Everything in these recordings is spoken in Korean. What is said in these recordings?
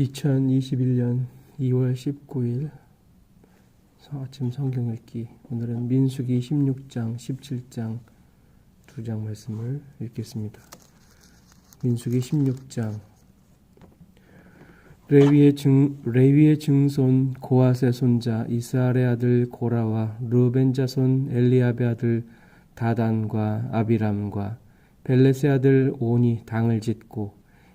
2021년 2월 19일 아침 성경 읽기 오늘은 민수기 16장 17장 두 장 말씀을 읽겠습니다. 민수기 16장 레위의 증 레위의 증손 고아세 손자 이스라엘의 아들 고라와 르벤 자손 엘리압의 아들 다단과 아비람과 벨렛의 아들 온이 당을 짓고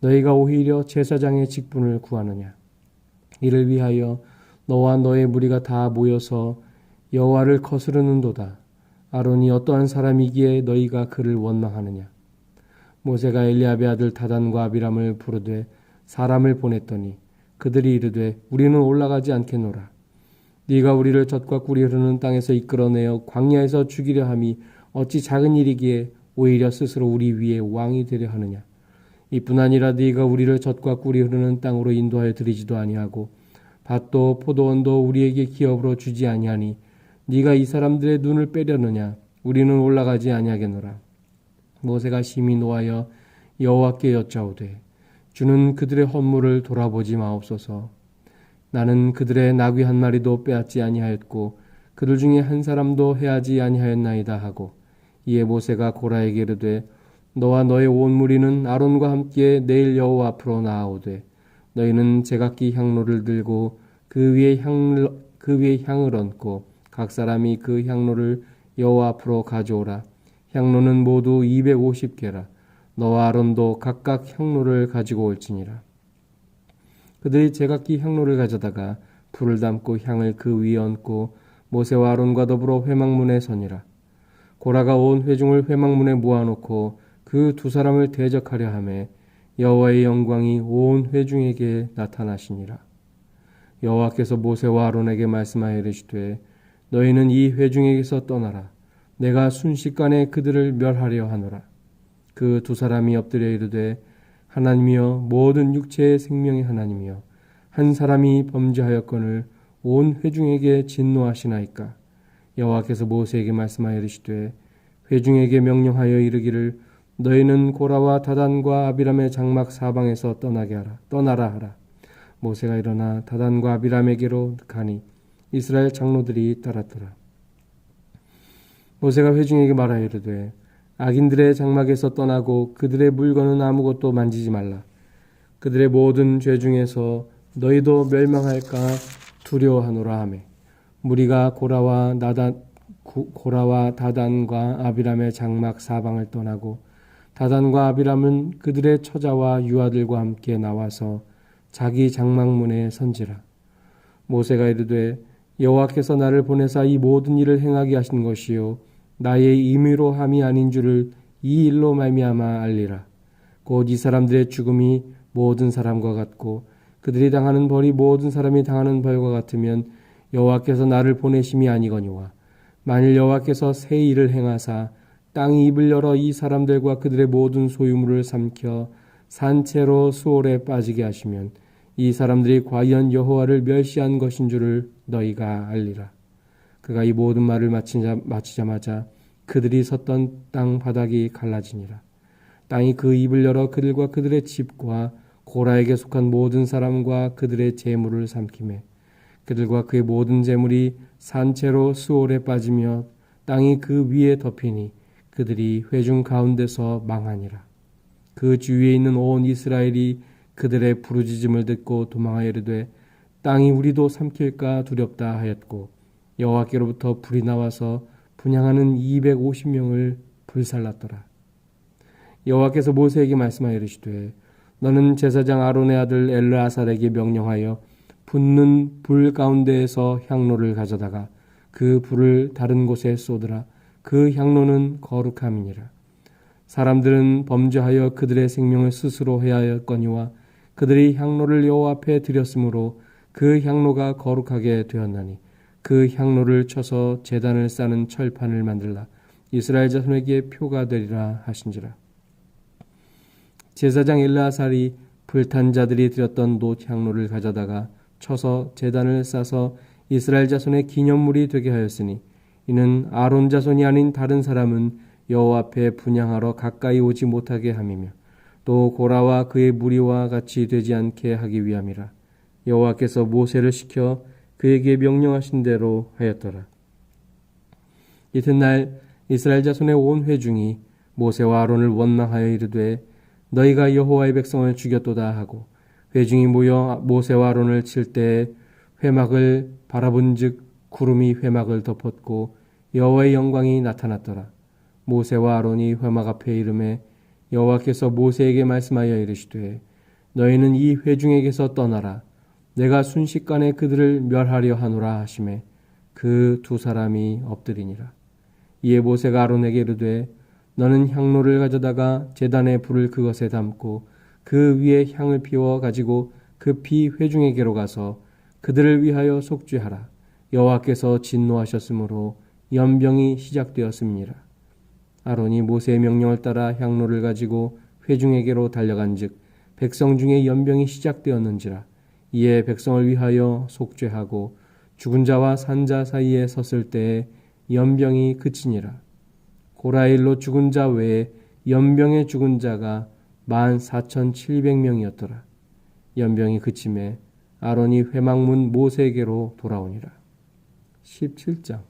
너희가 오히려 제사장의 직분을 구하느냐? 이를 위하여 너와 너의 무리가 다 모여서 여호와를 거스르는도다. 아론이 어떠한 사람이기에 너희가 그를 원망하느냐? 모세가 엘리압의 아들 다단과 아비람을 부르되 사람을 보냈더니 그들이 이르되 우리는 올라가지 않겠노라. 네가 우리를 젖과 꿀이 흐르는 땅에서 이끌어내어 광야에서 죽이려 함이 어찌 작은 일이기에 오히려 스스로 우리 위에 왕이 되려 하느냐 이뿐 아니라 네가 우리를 젖과 꿀이 흐르는 땅으로 인도하여 드리지도 아니하고 밭도 포도원도 우리에게 기업으로 주지 아니하니 네가 이 사람들의 눈을 빼려느냐? 우리는 올라가지 아니하겠노라. 모세가 심히 노하여 여호와께 여짜오되 주는 그들의 헌물을 돌아보지 마옵소서. 나는 그들의 나귀 한 마리도 빼앗지 아니하였고 그들 중에 한 사람도 해하지 아니하였나이다 하고 이에 모세가 고라에게 이르되 너와 너의 온 무리는 아론과 함께 내일 여호와 앞으로 나아오되 너희는 제각기 향로를 들고 그 위에 향, 그 위에 향을 얹고 각 사람이 그 향로를 여호와 앞으로 가져오라. 향로는 모두 250개라. 너와 아론도 각각 향로를 가지고 올지니라. 그들이 제각기 향로를 가져다가 불을 담고 향을 그 위에 얹고 모세와 아론과 더불어 회막문에 서니라. 고라가 온 회중을 회막문에 모아놓고 그 두 사람을 대적하려 하매 여호와의 영광이 온 회중에게 나타나시니라. 여호와께서 모세와 아론에게 말씀하여 이르시되 너희는 이 회중에게서 떠나라. 내가 순식간에 그들을 멸하려 하노라. 그 두 사람이 엎드려 이르되 하나님이여 모든 육체의 생명의 하나님이여 한 사람이 범죄하였거늘 온 회중에게 진노하시나이까 여호와께서 모세에게 말씀하여 이르시되 회중에게 명령하여 이르기를 너희는 고라와 다단과 아비람의 장막 사방에서 떠나게 하라 떠나라 하라. 모세가 일어나 다단과 아비람에게로 가니 이스라엘 장로들이 따랐더라. 모세가 회중에게 말하여 이르되 악인들의 장막에서 떠나고 그들의 물건은 아무것도 만지지 말라. 그들의 모든 죄 중에서 너희도 멸망할까 두려워하노라 하매. 무리가 고라와 나단 고라와 다단과 아비람의 장막 사방을 떠나고 다단과 아비람은 그들의 처자와 유아들과 함께 나와서 자기 장막문에 선지라. 모세가 이르되 여호와께서 나를 보내사 이 모든 일을 행하게 하신 것이요 나의 임의로 함이 아닌 줄을 이 일로 말미암아 알리라. 곧 이 사람들의 죽음이 모든 사람과 같고 그들이 당하는 벌이 모든 사람이 당하는 벌과 같으면 여호와께서 나를 보내심이 아니거니와 만일 여호와께서 새 일을 행하사 땅이 입을 열어 이 사람들과 그들의 모든 소유물을 삼켜 산채로 수월에 빠지게 하시면 이 사람들이 과연 여호와를 멸시한 것인 줄을 너희가 알리라. 그가 이 모든 말을 마치자, 마치자마자 그들이 섰던 땅 바닥이 갈라지니라. 땅이 그 입을 열어 그들과 그들의 집과 고라에게 속한 모든 사람과 그들의 재물을 삼키매 그들과 그의 모든 재물이 산채로 수월에 빠지며 땅이 그 위에 덮이니 그들이 회중 가운데서 망하니라. 그 주위에 있는 온 이스라엘이 그들의 부르짖음을 듣고 도망하여 이르되 땅이 우리도 삼킬까 두렵다 하였고 여호와께로부터 불이 나와서 분양하는 250명을 불살랐더라. 여호와께서 모세에게 말씀하여 이르시되 너는 제사장 아론의 아들 엘르아살에게 명령하여 붙는 불 가운데에서 향로를 가져다가 그 불을 다른 곳에 쏟으라 그 향로는 거룩함이니라. 사람들은 범죄하여 그들의 생명을 스스로 해하였거니와 그들이 향로를 여호와 앞에 드렸으므로 그 향로가 거룩하게 되었나니 그 향로를 쳐서 제단을 싸는 철판을 만들라. 이스라엘 자손에게 표가 되리라 하신지라. 제사장 엘라살이 불탄 자들이 드렸던 놋 향로를 가져다가 쳐서 제단을 싸서 이스라엘 자손의 기념물이 되게 하였으니 이는 아론 자손이 아닌 다른 사람은 여호와 앞에 분양하러 가까이 오지 못하게 함이며 또 고라와 그의 무리와 같이 되지 않게 하기 위함이라. 여호와께서 모세를 시켜 그에게 명령하신 대로 하였더라. 이튿날 이스라엘 자손의 온 회중이 모세와 아론을 원망하여 이르되 너희가 여호와의 백성을 죽였도다 하고 회중이 모여 모세와 아론을 칠때 회막을 바라본즉 구름이 회막을 덮었고 여호와의 영광이 나타났더라. 모세와 아론이 회막 앞에 이름에 여호와께서 모세에게 말씀하여 이르시되 너희는 이 회중에게서 떠나라. 내가 순식간에 그들을 멸하려 하노라 하심에 그 두 사람이 엎드리니라. 이에 모세가 아론에게 이르되 너는 향로를 가져다가 제단에 불을 그것에 담고 그 위에 향을 피워 가지고 급히 회중에게로 가서 그들을 위하여 속죄하라. 여호와께서 진노하셨으므로 연병이 시작되었습니다. 아론이 모세의 명령을 따라 향로를 가지고 회중에게로 달려간즉 백성 중에 연병이 시작되었는지라 이에 백성을 위하여 속죄하고 죽은 자와 산자 사이에 섰을 때에 연병이 그치니라. 고라일로 죽은 자 외에 연병에 죽은 자가 만 사천 칠백 명이었더라. 연병이 그침에 아론이 회막문 모세에게로 돌아오니라. 17장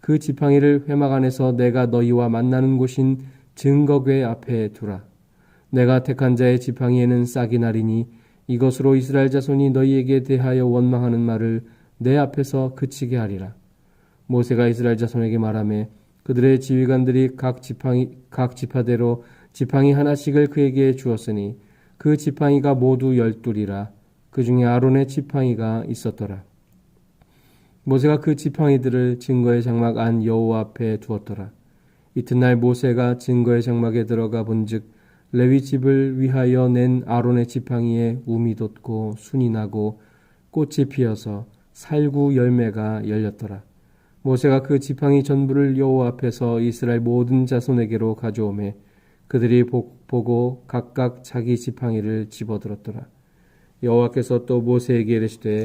그 지팡이를 회막 안에서 내가 너희와 만나는 곳인 증거궤 앞에 두라. 내가 택한 자의 지팡이에는 싹이 나리니 이것으로 이스라엘 자손이 너희에게 대하여 원망하는 말을 내 앞에서 그치게 하리라. 모세가 이스라엘 자손에게 말하며 그들의 지휘관들이 각 지팡이 각 지파대로 지팡이 하나씩을 그에게 주었으니 그 지팡이가 모두 열둘이라 그 중에 아론의 지팡이가 있었더라. 모세가 그 지팡이들을 증거의 장막 안 여호와 앞에 두었더라. 이튿날 모세가 증거의 장막에 들어가 본즉 레위 집을 위하여 낸 아론의 지팡이에 우미 돋고 순이 나고 꽃이 피어서 살구 열매가 열렸더라. 모세가 그 지팡이 전부를 여호와 앞에서 이스라엘 모든 자손에게로 가져오매 그들이 보고 각각 자기 지팡이를 집어들었더라. 여호와께서 또 모세에게 이르시되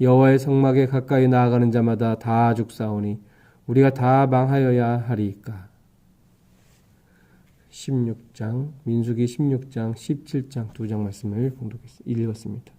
여호와의 성막에 가까이 나아가는 자마다 다 죽사오니 우리가 다 망하여야 하리이까 16장 민수기 16장 17장 두 장 말씀을 봉독했 읽었습니다.